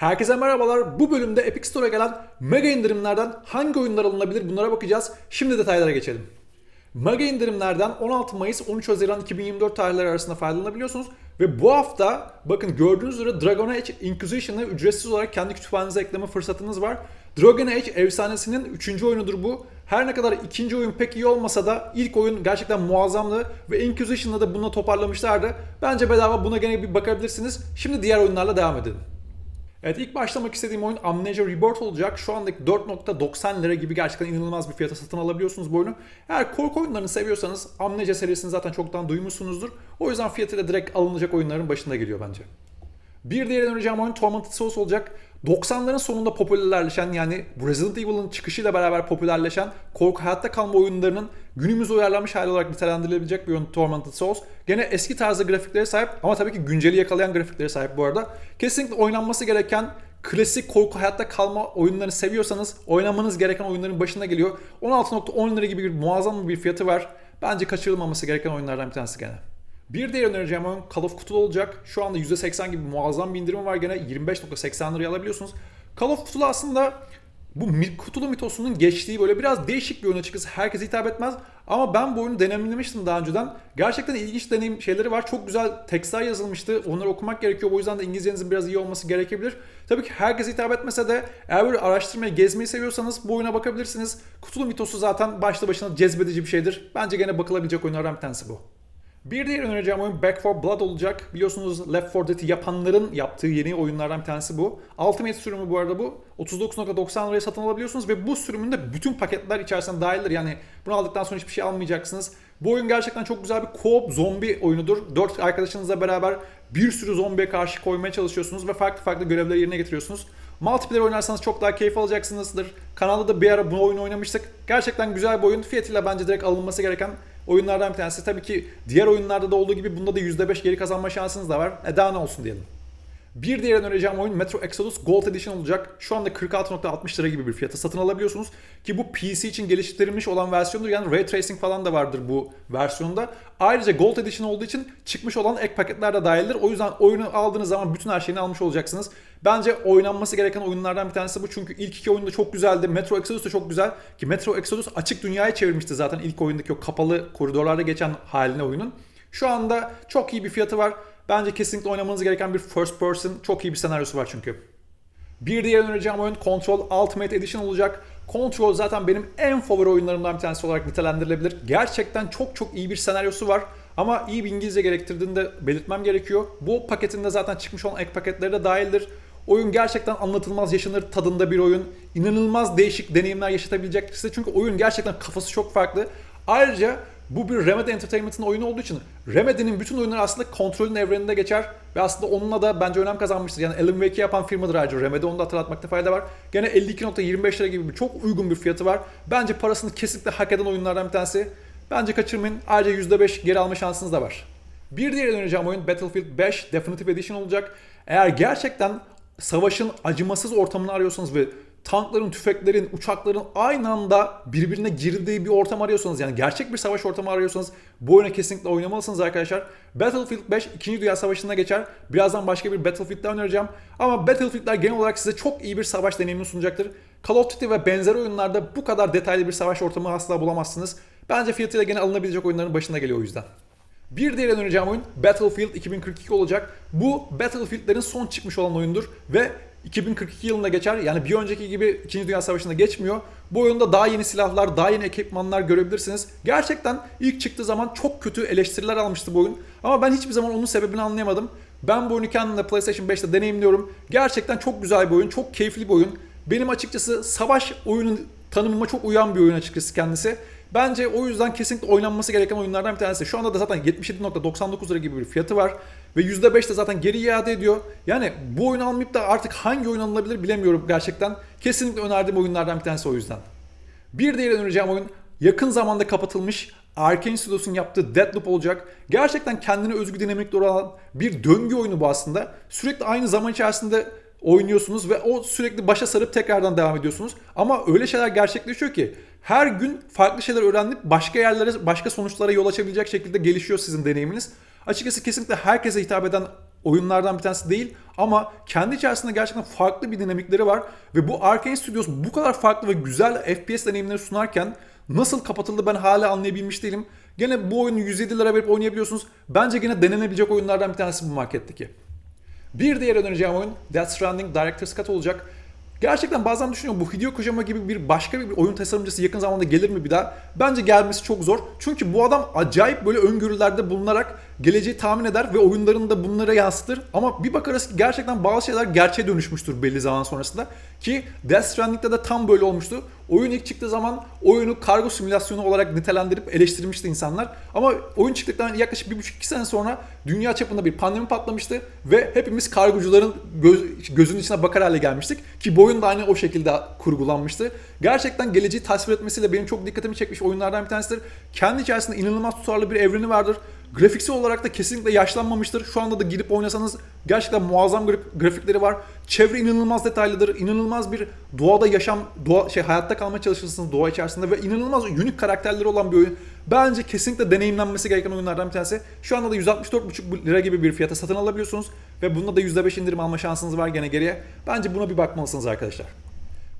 Herkese merhabalar. Bu bölümde Epic Store'a gelen mega indirimlerden hangi oyunlar alınabilir bunlara bakacağız. Şimdi detaylara geçelim. Mega indirimlerden 16 Mayıs 13 Haziran 2024 tarihleri arasında faydalanabiliyorsunuz. Ve bu hafta bakın gördüğünüz üzere Dragon Age Inquisition'ı ücretsiz olarak kendi kütüphanenize ekleme fırsatınız var. Dragon Age efsanesinin 3. oyunudur bu. Her ne kadar ikinci oyun pek iyi olmasa da ilk oyun gerçekten muazzamdı ve Inquisition'da da bunu toparlamışlardı. Bence bedava buna gene bir bakabilirsiniz. Şimdi diğer oyunlarla devam edelim. Evet ilk başlamak istediğim oyun Amnesia Rebirth olacak. Şu andaki 4.90 lira gibi gerçekten inanılmaz bir fiyata satın alabiliyorsunuz bu oyunu. Eğer korku oyunlarını seviyorsanız Amnesia serisini zaten çoktan duymuşsunuzdur. O yüzden fiyatıyla direkt alınacak oyunların başında geliyor bence. Bir diğer önereceğim oyun Tormented Souls olacak. 90'ların sonunda popülerleşen yani Resident Evil'ın çıkışıyla beraber popülerleşen korku hayatta kalma oyunlarının günümüze uyarlanmış hali olarak nitelendirilebilecek bir oyun Tormented Souls. Gene eski tarzda grafiklere sahip ama tabii ki günceli yakalayan grafiklere sahip bu arada. Kesinlikle oynanması gereken klasik korku hayatta kalma oyunlarını seviyorsanız oynamanız gereken oyunların başında geliyor. 16.10 lira gibi bir muazzam bir fiyatı var. Bence kaçırılmaması gereken oyunlardan bir tanesi gene. Bir diğer önereceğim oyun Call of Cthulhu olacak. Şu anda %80 gibi muazzam bir indirim var gene 25.80 liraya alabiliyorsunuz. Call of Cthulhu aslında bu Cthulhu mitosunun geçtiği böyle biraz değişik bir oyun açıkçası. Herkese hitap etmez. Ama ben bu oyunu deneyimlemiştim daha önceden. Gerçekten ilginç deneyim şeyleri var. Çok güzel tekstler yazılmıştı. Onları okumak gerekiyor. O yüzden de İngilizcenizin biraz iyi olması gerekebilir. Tabii ki herkese hitap etmese de eğer böyle araştırmayı, gezmeyi seviyorsanız bu oyuna bakabilirsiniz. Cthulhu mitosu zaten başlı başına cezbedici bir şeydir. Bence gene bakılabilecek oyunlardan bir tanesi bu. Bir diğer önereceğim oyun Back 4 Blood olacak. Biliyorsunuz Left 4 Dead'i yapanların yaptığı yeni oyunlardan bir tanesi bu. Ultimate sürümü bu arada bu. 39.90 liraya satın alabiliyorsunuz ve bu sürümünde bütün paketler içerisinde dahildir. Yani bunu aldıktan sonra hiçbir şey almayacaksınız. Bu oyun gerçekten çok güzel bir co-op zombi oyunudur. 4 arkadaşınızla beraber bir sürü zombiye karşı koymaya çalışıyorsunuz ve farklı farklı görevleri yerine getiriyorsunuz. Multiplayer oynarsanız çok daha keyif alacaksınızdır. Kanalda da bir ara bu oyunu oynamıştık. Gerçekten güzel bir oyun. Fiyatıyla bence direkt alınması gereken oyunlardan bir tanesi. Tabii ki diğer oyunlarda da olduğu gibi bunda da %5 geri kazanma şansınız da var. E daha ne olsun diyelim. Bir diğer önereceğim oyun Metro Exodus Gold Edition olacak. Şu anda 46.60 lira gibi bir fiyata satın alabiliyorsunuz. Ki bu PC için geliştirilmiş olan versiyondur. Yani Ray Tracing falan da vardır bu versiyonda. Ayrıca Gold Edition olduğu için çıkmış olan ek paketler de dahildir. O yüzden oyunu aldığınız zaman bütün her şeyini almış olacaksınız. Bence oynanması gereken oyunlardan bir tanesi bu. Çünkü ilk iki oyun da çok güzeldi. Metro Exodus da çok güzel. Ki Metro Exodus açık dünyaya çevirmişti zaten ilk oyundaki o kapalı koridorlarda geçen haline oyunun. Şu anda çok iyi bir fiyatı var. Bence kesinlikle oynamanız gereken bir first person çok iyi bir senaryosu var çünkü. Bir diğer önereceğim oyun Control Ultimate Edition olacak. Control zaten benim en favori oyunlarımdan bir tanesi olarak nitelendirilebilir. Gerçekten çok çok iyi bir senaryosu var. Ama iyi bir İngilizce gerektirdiğini de belirtmem gerekiyor. Bu paketinde zaten çıkmış olan ek paketleri de dahildir. Oyun gerçekten anlatılmaz yaşanır tadında bir oyun. İnanılmaz değişik deneyimler yaşatabilecek size. Çünkü oyun gerçekten kafası çok farklı. Ayrıca bu bir Remedy Entertainment'ın oyunu olduğu için Remedy'nin bütün oyunları aslında kontrolün evreninde geçer ve aslında onunla da bence önem kazanmıştır. Yani Alan Wake'i yapan firmadır ayrıca Remedy onu da hatırlatmakta fayda var. Gene 52.25 lira gibi bir çok uygun bir fiyatı var. Bence parasını kesinlikle hak eden oyunlardan bir tanesi. Bence kaçırmayın. Ayrıca %5 geri alma şansınız da var. Bir diğer önereceğim oyun Battlefield 5 Definitive Edition olacak. Eğer gerçekten savaşın acımasız ortamını arıyorsanız ve tankların, tüfeklerin, uçakların aynı anda birbirine girdiği bir ortam arıyorsanız yani gerçek bir savaş ortamı arıyorsanız bu oyunu kesinlikle oynamalısınız arkadaşlar. Battlefield 5 2. Dünya Savaşı'nda geçer. Birazdan başka bir Battlefield'den önereceğim. Ama Battlefield'ler genel olarak size çok iyi bir savaş deneyimini sunacaktır. Call of Duty ve benzeri oyunlarda bu kadar detaylı bir savaş ortamı asla bulamazsınız. Bence fiyatıyla gene alınabilecek oyunların başında geliyor o yüzden. Bir diğer önereceğim oyun Battlefield 2042 olacak. Bu Battlefield'lerin son çıkmış olan oyundur ve 2042 yılında geçer. Yani bir önceki gibi 2. Dünya Savaşı'nda geçmiyor. Bu oyunda daha yeni silahlar, daha yeni ekipmanlar görebilirsiniz. Gerçekten ilk çıktığı zaman çok kötü eleştiriler almıştı bu oyun. Ama ben hiçbir zaman onun sebebini anlayamadım. Ben bu oyunu kendimde PlayStation 5'te deneyimliyorum. Gerçekten çok güzel bir oyun, çok keyifli bir oyun. Benim açıkçası savaş oyunun tanımıma çok uyan bir oyun açıkçası kendisi. Bence o yüzden kesinlikle oynanması gereken oyunlardan bir tanesi. Şu anda da zaten 77.99 lira gibi bir fiyatı var. Ve %5 de zaten geri iade ediyor. Yani bu oyunu almayıp da artık hangi oyun alınabilir bilemiyorum gerçekten. Kesinlikle önerdiğim oyunlardan bir tanesi o yüzden. Bir diğer önereceğim oyun yakın zamanda kapatılmış Arkane Studios'un yaptığı Deadloop olacak. Gerçekten kendine özgü dinamikleri olan bir döngü oyunu bu aslında. Sürekli aynı zaman içerisinde oynuyorsunuz ve o sürekli başa sarıp tekrardan devam ediyorsunuz. Ama öyle şeyler gerçekleşiyor ki her gün farklı şeyler öğrenip başka yerlere, başka sonuçlara yol açabilecek şekilde gelişiyor sizin deneyiminiz. Açıkçası kesinlikle herkese hitap eden oyunlardan bir tanesi değil ama kendi içerisinde gerçekten farklı bir dinamikleri var ve bu Arkane Studios bu kadar farklı ve güzel FPS deneyimleri sunarken nasıl kapatıldı ben hala anlayabilmiş değilim. Gene bu oyunu 107 lira verip oynayabiliyorsunuz. Bence gene denenebilecek oyunlardan bir tanesi bu marketteki. Bir diğer önereceğim oyun Death Stranding Director's Cut olacak. Gerçekten bazen düşünüyorum bu Hideo Kojima gibi bir başka bir oyun tasarımcısı yakın zamanda gelir mi bir daha? Bence gelmesi çok zor. Çünkü bu adam acayip böyle öngörülerde bulunarak geleceği tahmin eder ve oyunlarını da bunlara yansıtır. Ama bir bakarız ki gerçekten bazı şeyler gerçeğe dönüşmüştür belli zaman sonrasında. Ki Death Stranding'de de tam böyle olmuştu. Oyun ilk çıktığı zaman oyunu kargo simülasyonu olarak nitelendirip eleştirmişti insanlar. Ama oyun çıktıktan yaklaşık 1,5-2 sene sonra dünya çapında bir pandemi patlamıştı ve hepimiz kargocuların göz, gözünün içine bakar hale gelmiştik. Ki bu oyun da aynı o şekilde kurgulanmıştı. Gerçekten geleceği tasvir etmesiyle benim çok dikkatimi çekmiş oyunlardan bir tanesidir. Kendi içerisinde inanılmaz tutarlı bir evreni vardır. Grafiksel olarak da kesinlikle yaşlanmamıştır. Şu anda da girip oynasanız gerçekten muazzam grafikleri var. Çevre inanılmaz detaylıdır. İnanılmaz bir doğada yaşam, doğa, şey hayatta kalmaya çalışırsınız doğa içerisinde ve inanılmaz unik karakterleri olan bir oyun. Bence kesinlikle deneyimlenmesi gereken oyunlardan bir tanesi. Şu anda da 164,5 lira gibi bir fiyata satın alabiliyorsunuz ve bunda da %5 indirim alma şansınız var gene geriye. Bence buna bir bakmalısınız arkadaşlar.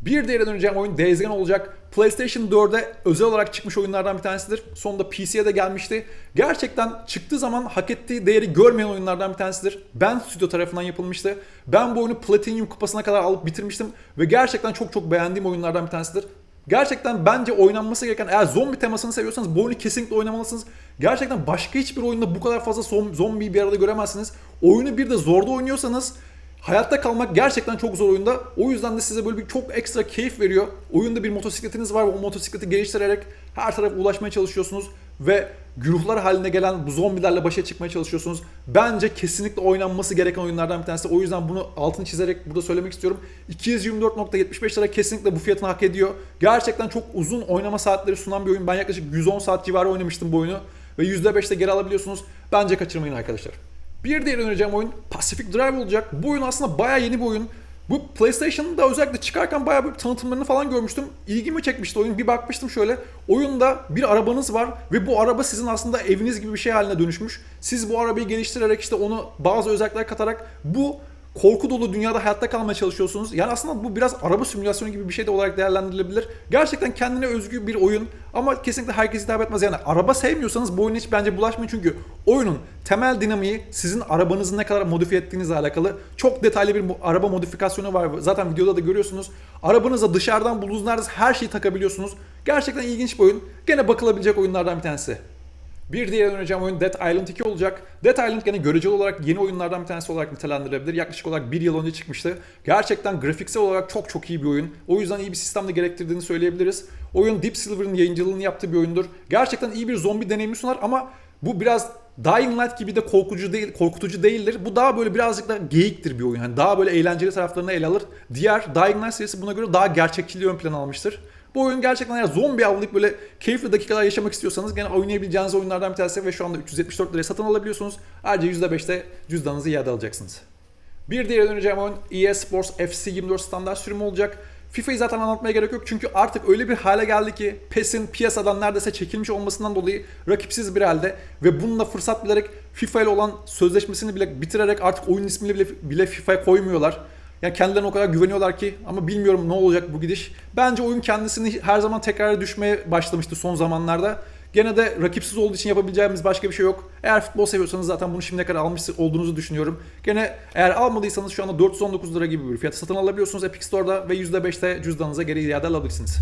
Bir diğer önereceğim oyun Days Gone olacak. PlayStation 4'e özel olarak çıkmış oyunlardan bir tanesidir. Sonunda PC'ye de gelmişti. Gerçekten çıktığı zaman hak ettiği değeri görmeyen oyunlardan bir tanesidir. Ben stüdyo tarafından yapılmıştı. Ben bu oyunu Platinum kupasına kadar alıp bitirmiştim. Ve gerçekten çok çok beğendiğim oyunlardan bir tanesidir. Gerçekten bence oynanması gereken eğer zombi temasını seviyorsanız bu oyunu kesinlikle oynamalısınız. Gerçekten başka hiçbir oyunda bu kadar fazla zombiyi bir arada göremezsiniz. Oyunu bir de zorda oynuyorsanız Hayatta kalmak gerçekten çok zor oyunda. O yüzden de size böyle bir çok ekstra keyif veriyor. Oyunda bir motosikletiniz var ve o motosikleti geliştirerek her tarafa ulaşmaya çalışıyorsunuz ve güruhlar haline gelen bu zombilerle başa çıkmaya çalışıyorsunuz. Bence kesinlikle oynanması gereken oyunlardan bir tanesi. O yüzden bunu altını çizerek burada söylemek istiyorum. 224.75 lira kesinlikle bu fiyatını hak ediyor. Gerçekten çok uzun oynama saatleri sunan bir oyun. Ben yaklaşık 110 saat civarı oynamıştım bu oyunu. Ve %5'te geri alabiliyorsunuz. Bence kaçırmayın arkadaşlar. Bir diğer önereceğim oyun Pacific Drive olacak. Bu oyun aslında bayağı yeni bir oyun. Bu PlayStation'da özellikle çıkarken bayağı bir tanıtımlarını falan görmüştüm. İlgimi çekmişti oyun. Bir bakmıştım şöyle. Oyunda bir arabanız var ve bu araba sizin aslında eviniz gibi bir şey haline dönüşmüş. Siz bu arabayı geliştirerek işte onu bazı özellikler katarak bu korku dolu dünyada hayatta kalmaya çalışıyorsunuz. Yani aslında bu biraz araba simülasyonu gibi bir şey de olarak değerlendirilebilir. Gerçekten kendine özgü bir oyun ama kesinlikle herkes hitap etmez. Yani araba sevmiyorsanız bu oyuna hiç bence bulaşmayın çünkü oyunun temel dinamiği sizin arabanızı ne kadar modifiye ettiğinizle alakalı. Çok detaylı bir araba modifikasyonu var. Zaten videoda da görüyorsunuz. Arabanıza dışarıdan bulduğunuz her şeyi takabiliyorsunuz. Gerçekten ilginç bir oyun. Gene bakılabilecek oyunlardan bir tanesi. Bir diğer önereceğim oyun Dead Island 2 olacak. Dead Island gene göreceli olarak yeni oyunlardan bir tanesi olarak nitelendirilebilir. Yaklaşık olarak bir yıl önce çıkmıştı. Gerçekten grafiksel olarak çok çok iyi bir oyun. O yüzden iyi bir sistemde gerektirdiğini söyleyebiliriz. Oyun Deep Silver'ın yayıncılığını yaptığı bir oyundur. Gerçekten iyi bir zombi deneyimi sunar ama bu biraz Dying Light gibi de korkutucu değil, korkutucu değildir. Bu daha böyle birazcık da geyiktir bir oyun. Yani daha böyle eğlenceli taraflarını ele alır. Diğer Dying Light serisi buna göre daha gerçekçiliği ön plana almıştır. Bu oyun gerçekten eğer zombi avlayıp böyle keyifli dakikalar yaşamak istiyorsanız gene oynayabileceğiniz oyunlardan bir tanesi ve şu anda 374 liraya satın alabiliyorsunuz. Ayrıca %5'te cüzdanınızı iade alacaksınız. Bir diğer önereceğim oyun EA Sports FC 24 standart sürümü olacak. FIFA'yı zaten anlatmaya gerek yok çünkü artık öyle bir hale geldi ki PES'in piyasadan neredeyse çekilmiş olmasından dolayı rakipsiz bir halde ve bununla fırsat bilerek FIFA ile olan sözleşmesini bile bitirerek artık oyun ismini bile, bile FIFA'ya koymuyorlar. Yani kendilerine o kadar güveniyorlar ki ama bilmiyorum ne olacak bu gidiş. Bence oyun kendisini her zaman tekrar düşmeye başlamıştı son zamanlarda. Gene de rakipsiz olduğu için yapabileceğimiz başka bir şey yok. Eğer futbol seviyorsanız zaten bunu şimdiye kadar almış olduğunuzu düşünüyorum. Gene eğer almadıysanız şu anda 419 lira gibi bir fiyata satın alabiliyorsunuz Epic Store'da ve %5'te cüzdanınıza geri iade alabilirsiniz.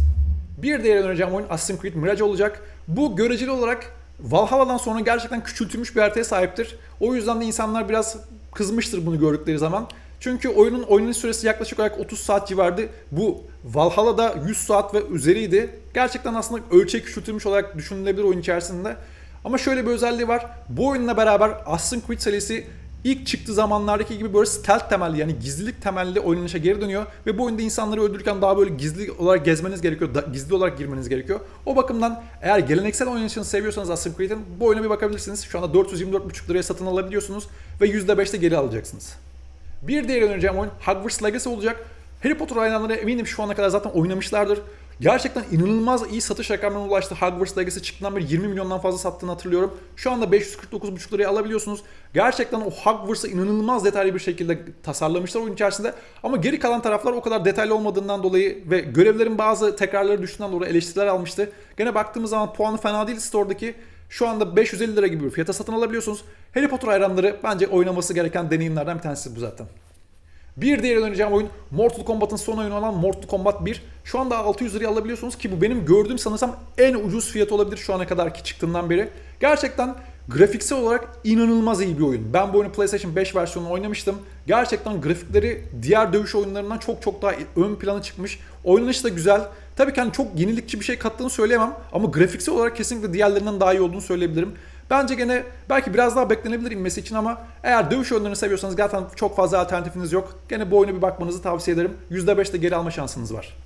Bir diğer önereceğim oyun Assassin's Creed Mirage olacak. Bu göreceli olarak Valhalla'dan sonra gerçekten küçültülmüş bir haritaya sahiptir. O yüzden de insanlar biraz kızmıştır bunu gördükleri zaman. Çünkü oyunun oynanış süresi yaklaşık olarak 30 saat civardı. Bu Valhalla'da 100 saat ve üzeriydi. Gerçekten aslında ölçeği küçültülmüş olarak düşünülebilir oyun içerisinde. Ama şöyle bir özelliği var. Bu oyunla beraber Assassin's Creed serisi ilk çıktığı zamanlardaki gibi böyle stealth temelli yani gizlilik temelli oynanışa geri dönüyor. Ve bu oyunda insanları öldürürken daha böyle gizli olarak gezmeniz gerekiyor. gizli olarak girmeniz gerekiyor. O bakımdan eğer geleneksel oynanışını seviyorsanız Assassin's Creed'in bu oyuna bir bakabilirsiniz. Şu anda 424,5 liraya satın alabiliyorsunuz. Ve %5'te geri alacaksınız. Bir diğer önereceğim oyun Hogwarts Legacy olacak. Harry Potter hayranları eminim şu ana kadar zaten oynamışlardır. Gerçekten inanılmaz iyi satış rakamlarına ulaştı. Hogwarts Legacy çıktığından beri 20 milyondan fazla sattığını hatırlıyorum. Şu anda 549,5 liraya alabiliyorsunuz. Gerçekten o Hogwarts'ı inanılmaz detaylı bir şekilde tasarlamışlar oyun içerisinde. Ama geri kalan taraflar o kadar detaylı olmadığından dolayı ve görevlerin bazı tekrarları düştüğünden dolayı eleştiriler almıştı. Gene baktığımız zaman puanı fena değil Store'daki. Şu anda 550 lira gibi bir fiyata satın alabiliyorsunuz. Harry Potter hayranları bence oynaması gereken deneyimlerden bir tanesi bu zaten. Bir diğer önereceğim oyun Mortal Kombat'ın son oyunu olan Mortal Kombat 1. Şu anda 600 liraya alabiliyorsunuz ki bu benim gördüğüm sanırsam en ucuz fiyat olabilir şu ana kadar ki çıktığından beri. Gerçekten grafiksel olarak inanılmaz iyi bir oyun. Ben bu oyunu PlayStation 5 versiyonunu oynamıştım. Gerçekten grafikleri diğer dövüş oyunlarından çok çok daha ön plana çıkmış. Oynanış da güzel. Tabii ki hani çok yenilikçi bir şey kattığını söyleyemem ama grafiksel olarak kesinlikle diğerlerinden daha iyi olduğunu söyleyebilirim. Bence gene belki biraz daha beklenebilir inmesi için ama eğer dövüş oyunlarını seviyorsanız zaten çok fazla alternatifiniz yok. Gene bu oyuna bir bakmanızı tavsiye ederim. %5 de geri alma şansınız var.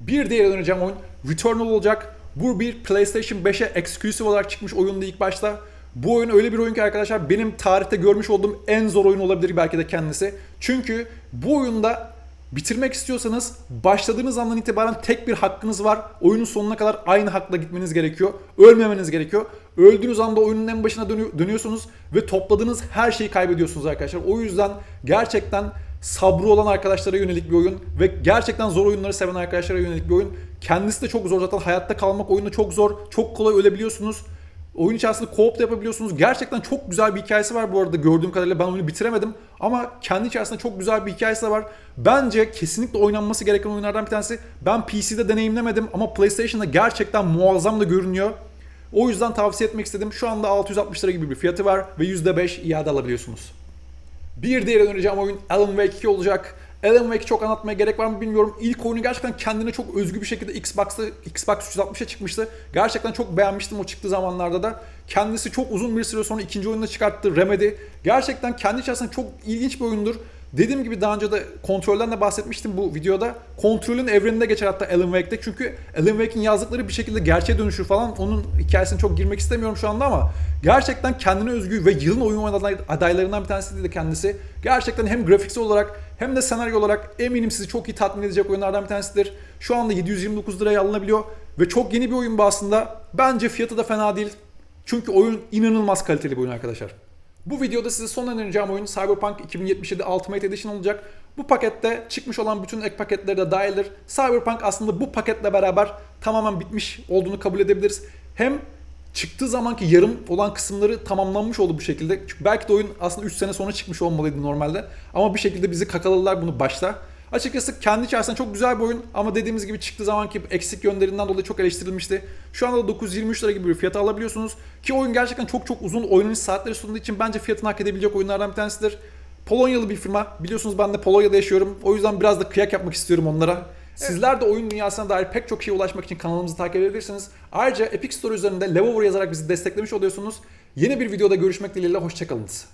Bir diğer önereceğim oyun Returnal olacak. Bu bir PlayStation 5'e exclusive olarak çıkmış oyundu ilk başta. Bu oyun öyle bir oyun ki arkadaşlar benim tarihte görmüş olduğum en zor oyun olabilir belki de kendisi. Çünkü bu oyunda bitirmek istiyorsanız başladığınız andan itibaren tek bir hakkınız var. Oyunun sonuna kadar aynı hakla gitmeniz gerekiyor. Ölmemeniz gerekiyor. Öldüğünüz anda oyunun en başına dönü- dönüyorsunuz ve topladığınız her şeyi kaybediyorsunuz arkadaşlar. O yüzden gerçekten sabrı olan arkadaşlara yönelik bir oyun ve gerçekten zor oyunları seven arkadaşlara yönelik bir oyun. Kendisi de çok zor zaten hayatta kalmak oyunda çok zor. Çok kolay ölebiliyorsunuz. Oyun içerisinde co-op da yapabiliyorsunuz. Gerçekten çok güzel bir hikayesi var bu arada gördüğüm kadarıyla. Ben oyunu bitiremedim ama kendi içerisinde çok güzel bir hikayesi de var. Bence kesinlikle oynanması gereken oyunlardan bir tanesi. Ben PC'de deneyimlemedim ama PlayStation'da gerçekten muazzam da görünüyor. O yüzden tavsiye etmek istedim. Şu anda 660 lira gibi bir fiyatı var ve %5 iade alabiliyorsunuz. Bir diğer önereceğim oyun Alan Wake 2 olacak. Alan Wake'i çok anlatmaya gerek var mı bilmiyorum. İlk oyunu gerçekten kendine çok özgü bir şekilde Xbox'ta Xbox 360'a çıkmıştı. Gerçekten çok beğenmiştim o çıktığı zamanlarda da. Kendisi çok uzun bir süre sonra ikinci oyununu çıkarttı Remedy. Gerçekten kendi içerisinde çok ilginç bir oyundur. Dediğim gibi daha önce de kontrolden de bahsetmiştim bu videoda. Kontrolün evreninde geçer hatta Alan Wake'de. Çünkü Alan Wake'in yazdıkları bir şekilde gerçeğe dönüşür falan. Onun hikayesine çok girmek istemiyorum şu anda ama gerçekten kendine özgü ve yılın oyun aday- adaylarından bir tanesi de kendisi. Gerçekten hem grafiksel olarak hem de senaryo olarak eminim sizi çok iyi tatmin edecek oyunlardan bir tanesidir. Şu anda 729 liraya alınabiliyor ve çok yeni bir oyun bu aslında. Bence fiyatı da fena değil. Çünkü oyun inanılmaz kaliteli bir oyun arkadaşlar. Bu videoda size son önereceğim oyun Cyberpunk 2077 Ultimate Edition olacak. Bu pakette çıkmış olan bütün ek paketleri de dahildir. Cyberpunk aslında bu paketle beraber tamamen bitmiş olduğunu kabul edebiliriz. Hem çıktığı zamanki yarım olan kısımları tamamlanmış oldu bu şekilde. Çünkü belki de oyun aslında 3 sene sonra çıkmış olmalıydı normalde. Ama bir şekilde bizi kakaladılar bunu başta. Açıkçası kendi içerisinde çok güzel bir oyun ama dediğimiz gibi çıktığı zamanki eksik yönlerinden dolayı çok eleştirilmişti. Şu anda da 923 lira gibi bir fiyata alabiliyorsunuz. Ki oyun gerçekten çok çok uzun oynanış saatleri sunduğu için bence fiyatını hak edebilecek oyunlardan bir tanesidir. Polonyalı bir firma. Biliyorsunuz ben de Polonya'da yaşıyorum. O yüzden biraz da kıyak yapmak istiyorum onlara. Sizler de oyun dünyasına dair pek çok şeye ulaşmak için kanalımızı takip edebilirsiniz. Ayrıca Epic Store üzerinde Levover yazarak bizi desteklemiş oluyorsunuz. Yeni bir videoda görüşmek dileğiyle hoşçakalınız.